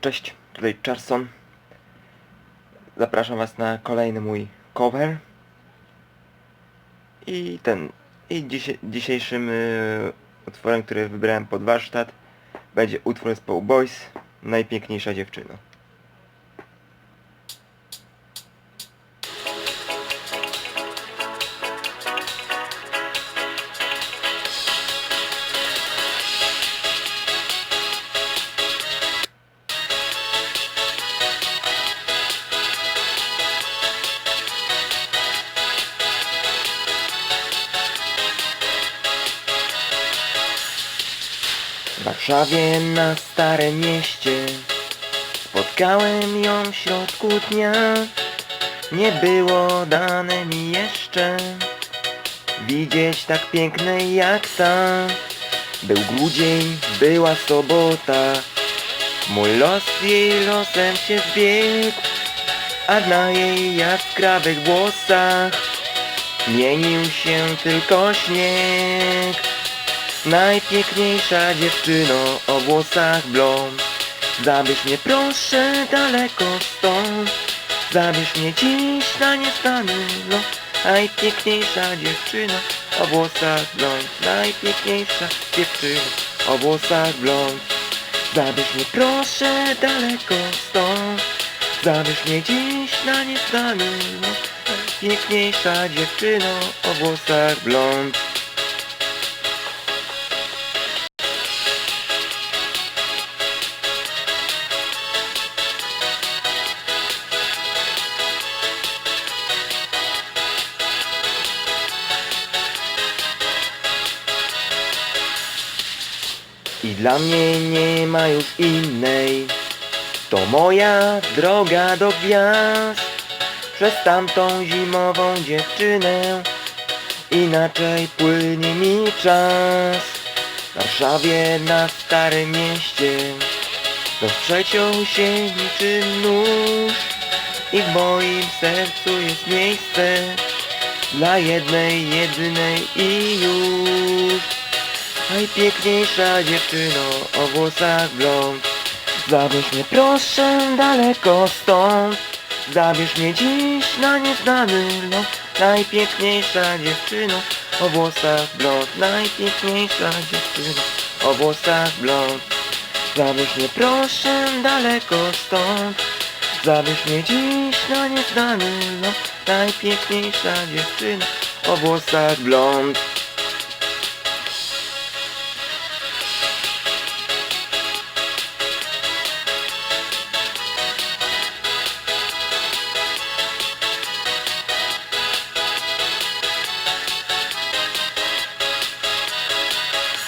Cześć, tutaj Charson. Zapraszam Was na kolejny mój cover. I ten, i dzisiejszym y, utworem, który wybrałem pod warsztat, będzie utwór zespołu Boys, Najpiękniejsza dziewczyno. W Warszawie na Starym Mieście. Spotkałem ją w środku dnia. Nie było dane mi jeszcze Widzieć tak pięknej jak ta. Był grudzień, była sobota. Mój los jej losem się zbiegł A na jej jaskrawych włosach Mienił się tylko śnieg Najpiękniejsza dziewczyno o włosach blond. Zabierz mnie proszę daleko stąd. Zabierz mnie dziś na nieznany ląd Najpiękniejsza dziewczyno o włosach blond. Najpiękniejsza dziewczyno o włosach blond. Zabierz mnie proszę daleko stąd. Zabierz mnie dziś na nieznany ląd Najpiękniejsza dziewczyno o włosach blond I dla mnie nie ma już innej. To moja droga do gwiazd. Przez tamtą zimową dziewczynę. Inaczej płynie mi czas. W Warszawie na Starym Mieście. Rozprzeciął się niczym nóż I w moim sercu jest miejsce Dla jednej, jedynej i Najpiękniejsza dziewczyno o włosach blond. Zabierz mnie proszę daleko stąd. Zabierz mnie dziś na nieznany ląd Najpiękniejsza dziewczyno o włosach blond. Najpiękniejsza dziewczyno o włosach blond. Zabierz mnie proszę daleko stąd. Zabierz mnie dziś na nieznany ląd Najpiękniejsza dziewczyno o włosach blond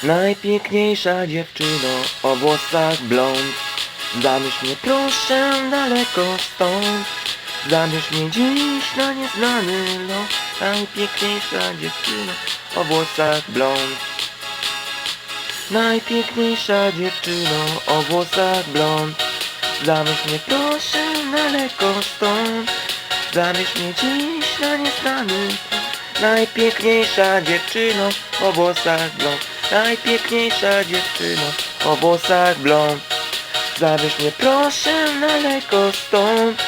Najpiękniejsza dziewczyno o włosach blond. Zabierz mnie proszę daleko stąd. Zabierz mnie dziś na nieznany ląd Najpiękniejsza dziewczyno o włosach blond. Najpiękniejsza dziewczyno o włosach blond. Zabierz mnie proszę daleko stąd. Zabierz mnie dziś na nieznany Najpiękniejsza dziewczyno o włosach blond Najpiękniejsza dziewczyno o włosach blond Zabierz mnie proszę daleko stąd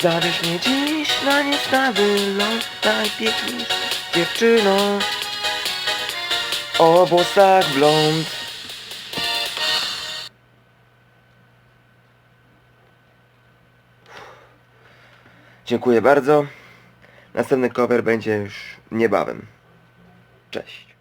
Zabierz mnie dziś na nieznany ląd Najpiękniejsza dziewczyno o włosach blond Dziękuję bardzo. Następny cover będzie już niebawem. Cześć.